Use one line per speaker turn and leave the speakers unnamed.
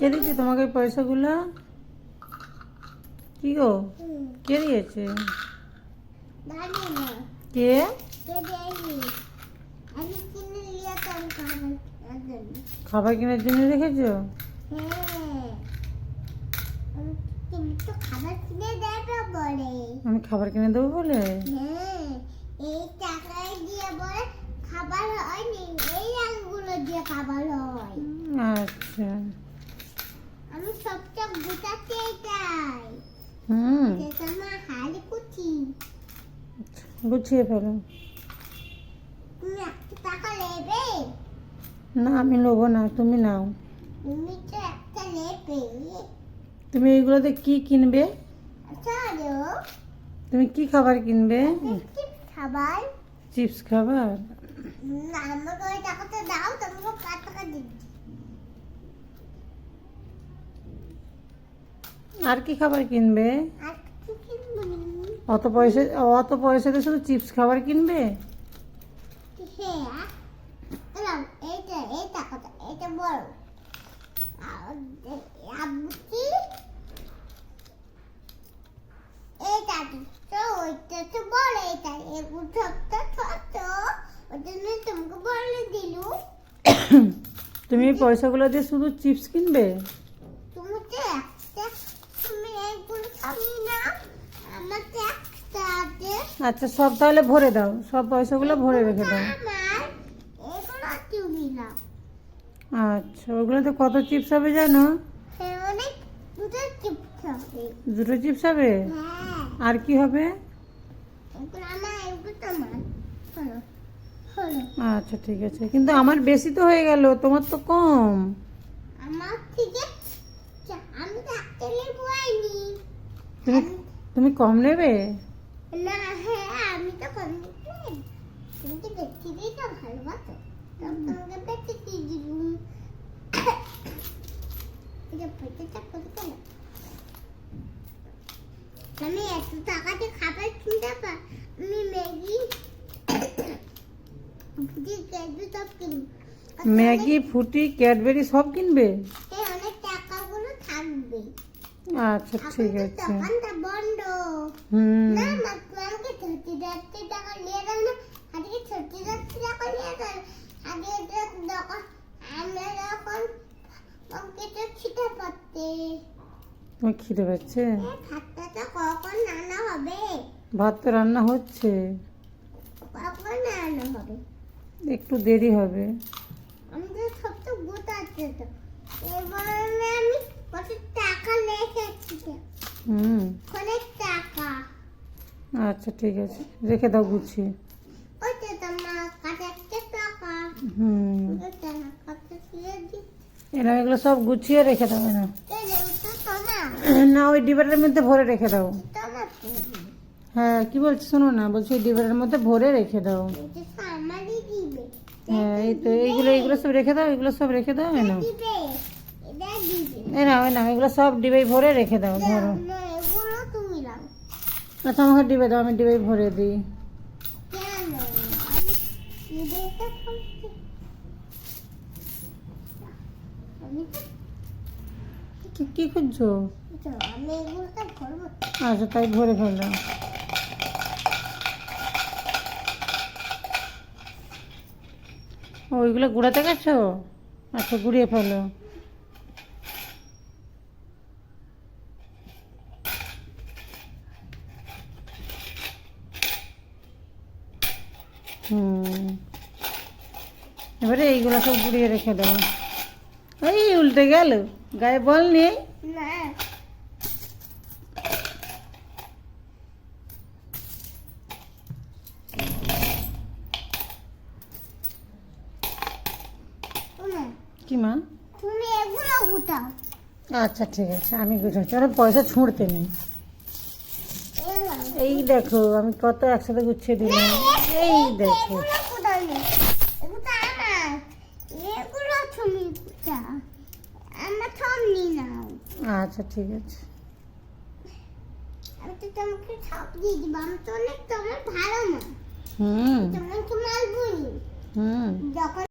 কে দিচ্ছে তোমাকে পয়সাগুলো? কি গো? কে দিয়েছে? কে?
খাবার
কেনার জন্য রেখেছো?
হ্যাঁ আমি খাবার কিনে দেবে বলে?
আমি খাবার কিনে দেবো বলে
হ্যাঁ এই টাকায় দিয়ে বলে খাবার হয়নি এই আলুগুলো দিয়ে খাবার হয়।
আচ্ছা।
সবটা গোটাতে চাই।
হুম।
সেটা হাড়ি কুচি।
গুছিয়ে ফেলো।
তুমি একটা টাকা নেবে?
না আমি নেব না তুমি নাও।
তুমি তো একটা নেবে।
তুমি এইগুলোতে কি কিনবে? তুমি কি খাবার কিনবে?
খাবার।
চিপস খাবার?
না আমাকে ওই টাকাটা দাও তোমাকে পাঁচ টাকা দিচ্ছি।
আর কি খাবার কিনবে?
কিনবো।
অত পয়সা অত পয়সাতে শুধু চিপস খাবার কিনবে?
হ্যাঁ এলাম এইটা এই টাকাটা এটা বড় আর এ- আব্বুটি এইটা তো ওইটা তো বড় এটা এগুলো ছোট্ট ছোট ওই জন্য তোমাকে বলে দিলু
তুমি এই পয়সাগুলো দিয়ে শুধু চিপস কিনবে
তুমি তো একটা তুমি এইগুলো খাবি না আমাকে একটা আছে
আচ্ছা সব তাহলে ভরে দাও। সব পয়সাগুলো ভরে রেখে দাও। আচ্ছা ওগুলোতে কত চিপস হবে জানো?
দুটো চিপস হবে?
আর কি হবে? আচ্ছা ঠিক আছে। কিন্তু আমার বেশি তো হয়ে গেল, তোমার তো কম। তুমি কম নেবে?
না হ্যাঁ আমি তো তুমি তো তো ভালোবাসো তোমাকে এটা কত কেন আমি এত খাবার কিনতে পার আমি ম্যাগি ভুজি কেজি সব কিনি
ম্যাগি ফুটি ক্যাডবেরি সব কিনবে?
এই অনেক টাকাগুলো থাকবে।
আচ্ছা ঠিক আছে।
দোকানটা বন্ধ। না না তোমাকে ধরতে ধরতে টাকা নিয়ে যাও না আজকে ধরতে ধরতে টাকা নিয়ে যাও আগে তো দোকান আমরা যখন আমাকে তো খিদে পাচ্ছে
তোমার খিদে পাচ্ছে
ভাতটা তো কখন রান্না হবে?
ভাত তো রান্না হচ্ছে।
কখন রান্না হবে?
একটু দেরি হবে।
আমি তো সব তো গোটাচ্ছে তো। এবার আমি কত টাকা রেখেছি
হুম।
অনেক টাকা।
আচ্ছা ঠিক আছে। রেখে দাও গুছিয়ে।
ওই তো তোমার কাছে একটা টাকা।
হুম। এরকম এগুলো সব গুছিয়ে রেখে দাও না না, ওই ডিবারের মধ্যে ভরে রেখে দাও। হ্যাঁ কি বলছি শোনো না, বলছি ওই ডিবারের মধ্যে ভরে রেখে দাও। হ্যাঁ এই তো, এইগুলো এইগুলো সব রেখে দাও এগুলো সব রেখে দাও
দিবে
এই নাও এই নাও এগুলো সব ডিবাই ভরে রেখে দাও, ধরো।
না
আচ্ছা আমাকে ডিবে দাও, আমি ডিবাই ভরে দিই। কি খুঁজছো? আচ্ছা তাই ভরে ফেলো ওইগুলো গুঁড়াতে গেছো? আচ্ছা গুঁড়িয়ে ফেলো। হুম। এবারে এইগুলো সব গুঁড়িয়ে রেখে দেবো এই উল্টে গেল। গায়ে বল নেই?
না শোনো,
কি মা?
তুমি এগুলো গুটাও।
আচ্ছা ঠিক আছে আমি গুছাচ্ছি আর পয়সা ছুঁড়তে নেই। এই দেখো আমি কত একসাথে গুছিয়ে দিলাম। এই দেখো। আচ্ছা ঠিক আছে।
আমি তো তোমাকে সব দিয়ে দিব। আমি তো অনেক তোমার ভালো না।
হুম।
তোমাকে মারবই।
হুম।
যখন